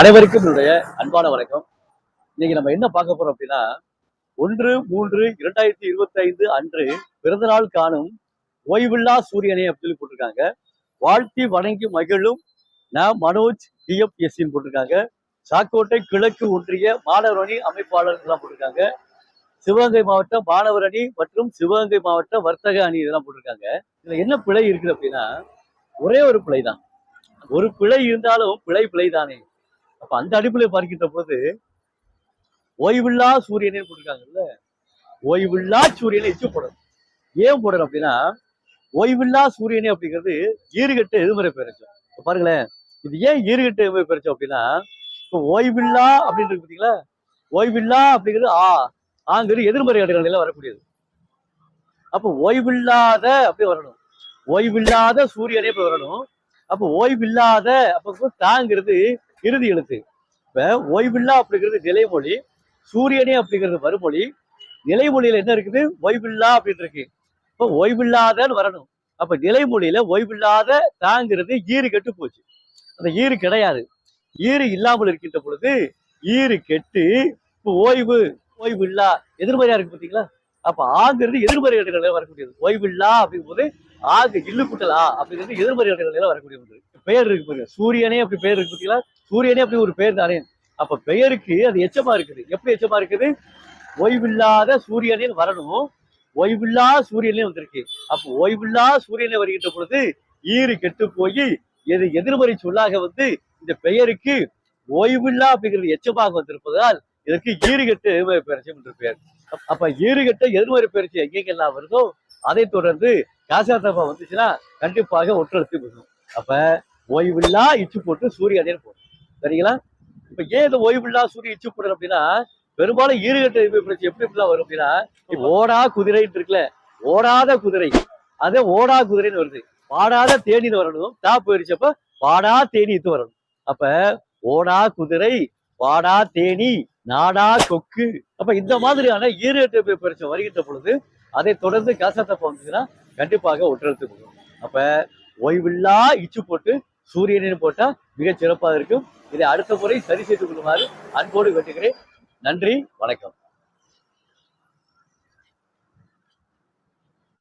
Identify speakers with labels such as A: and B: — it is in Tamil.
A: அனைவருக்கும் என்னுடைய அன்பான வணக்கம். இன்னைக்கு நம்ம என்ன பார்க்க போறோம் அப்படின்னா ஒன்று மூன்று இரண்டாயிரத்தி இருபத்தி ஐந்து அன்று பிறந்தநாள் காணும் ஓய்வில்லா சூரியனை அப்படின்னு போட்டிருக்காங்க. வாழ்த்தி வணங்கி மகிழும் நான் மனோஜ் டிஎஃப்எஸ்சின்னு போட்டிருக்காங்க. சாக்கோட்டை கிழக்கு ஒன்றிய மாணவர் அணி அமைப்பாளர்கள்லாம் போட்டிருக்காங்க. சிவகங்கை மாவட்ட மாணவர் அணி மற்றும் சிவகங்கை மாவட்ட வர்த்தக அணி இதெல்லாம் போட்டிருக்காங்க. இதுல என்ன பிழை இருக்குது அப்படின்னா ஒரே ஒரு பிழை தான் ஒரு பிழை இருந்தாலும் பிழை பிழை தானே அப்ப அந்த அடிப்படையில் பார்க்கின்ற போது ஓய்வில்லா சூரியனே போட்டிருக்காங்கல்ல? ஓய்வில்லா சூரியனை எச்சு போடணும். ஏன் போடணும் அப்படின்னா ஓய்வில்லா சூரியனே அப்படிங்கிறது ஈறுகட்ட எதிர்மறை பெயரச்சோம் இப்போ பாருங்களேன் இது ஏன் ஈறுகட்ட எதிர்மறை பெயரச்சோம் அப்படின்னா இப்போ ஓய்வில்லா அப்படின்னு இருக்கு பார்த்தீங்களா ஓய்வில்லா அப்படிங்கிறது ஆ ஆங்கிறது எதிர்மறை இடங்களில வரக்கூடியது. அப்போ ஓய்வில்லாத அப்படி வரணும். ஓய்வில்லாத சூரியனே போய் வரணும். அப்போ ஓய்வில்லாத அப்போ தாங்கிறது இறுதி எழுத்து இப்போ ஓய்வில்லா அப்படிங்கிறது நிலைமொழி சூரியனே அப்படிங்கிறது மறுமொழி. நிலைமொழியில் என்ன இருக்குது? ஓய்வில்லா அப்படின்னு இருக்கு. இப்போ ஓய்வில்லாதன்னு வரணும். அப்போ நிலைமொழியில ஓய்வில்லாத தாங்கிறது ஈறு கெட்டு போச்சு. அந்த ஈறு கிடையாது. ஈறு இல்லாமல் இருக்கின்ற பொழுது ஈறு கெட்டு இப்போ ஓய்வு ஓய்வு இல்லா எதிர்மறையா இருக்கு பார்த்தீங்களா அப்ப ஆங்கிறது எதிர்மறை இடங்களில் வரக்கூடியது. ஓய்வில்லா அப்படிங்கும் போது ஆகு இல்லு குட்டலா அப்படிங்கிறது எதிர்மறை நிலையில வரக்கூடிய ஒன்று. பெயர் இருக்கு பாருங்க. சூரியனே அப்படி பெயர் இருக்கு பாத்தீங்களா? சூரியனே அப்படி ஒரு பெயர் தானே. அப்ப பெயருக்கு அது எச்சமா இருக்குது. எப்படி எச்சமா இருக்குது? ஓய்வில்லாத சூரியனே வரணும். ஓய்வில்லா சூரியனே வந்திருக்கு. அப்போ ஓய்வில்லா சூரியனே வருகின்ற பொழுது ஈறு கெட்டு போய் எது எதிர்மறை சொல்லாக வந்து இந்த பெயருக்கு ஓய்வில்லா அப்படிங்கிறது எச்சமாக வந்திருப்பதால் இதற்கு ஈறுகட்டு எதிர்மறை பெயர்ச்சி என்று பெயர் அப்ப ஈறுகட்ட எதிர்மறை பெயர்ச்சி எங்கெங்கெல்லாம் வருதோ அதை தொடர்ந்து காசாத்தப்பா வந்துச்சுன்னா கண்டிப்பாக ஒற்றெடுத்து போயிடும் அப்ப ஓய்வில்லா இச்சு போட்டு சூரிய சூரியனே போடும் சரிங்களா? இப்ப ஏன் இந்த ஓய்வில்லா சூரிய இச்சு போடுறது அப்படின்னா பெரும்பாலும் ஈறுகட்ட பிரச்சனை எப்படி எப்படிலாம் வரும் அப்படின்னா ஓடா குதிரைன்னு இருக்குல்ல ஓடாத குதிரை. அதே ஓடா குதிரைன்னு வருது. பாடாத தேனின்னு வரணும். தா போயிருச்சப்ப பாடா தேனித்து வரணும். அப்ப ஓடா குதிரை பாடா தேனி நாடா கொக்கு. அப்ப இந்த மாதிரியான ஈரேற்று பிரச்சனை வருகின்ற பொழுது அதை தொடர்ந்து காசாத்தப்ப வந்துச்சுன்னா கண்டிப்பாக ஒற்றெழுத்து போகும் அப்ப ஓய்வில்லா இச்சு போட்டு சூரியனின் போட்டா மிகச் சிறப்பாக இருக்கும். இதை அடுத்த முறை சரி செய்து கொள்ளுமாறு அன்போடு வேண்டுகிறேன் நன்றி வணக்கம்.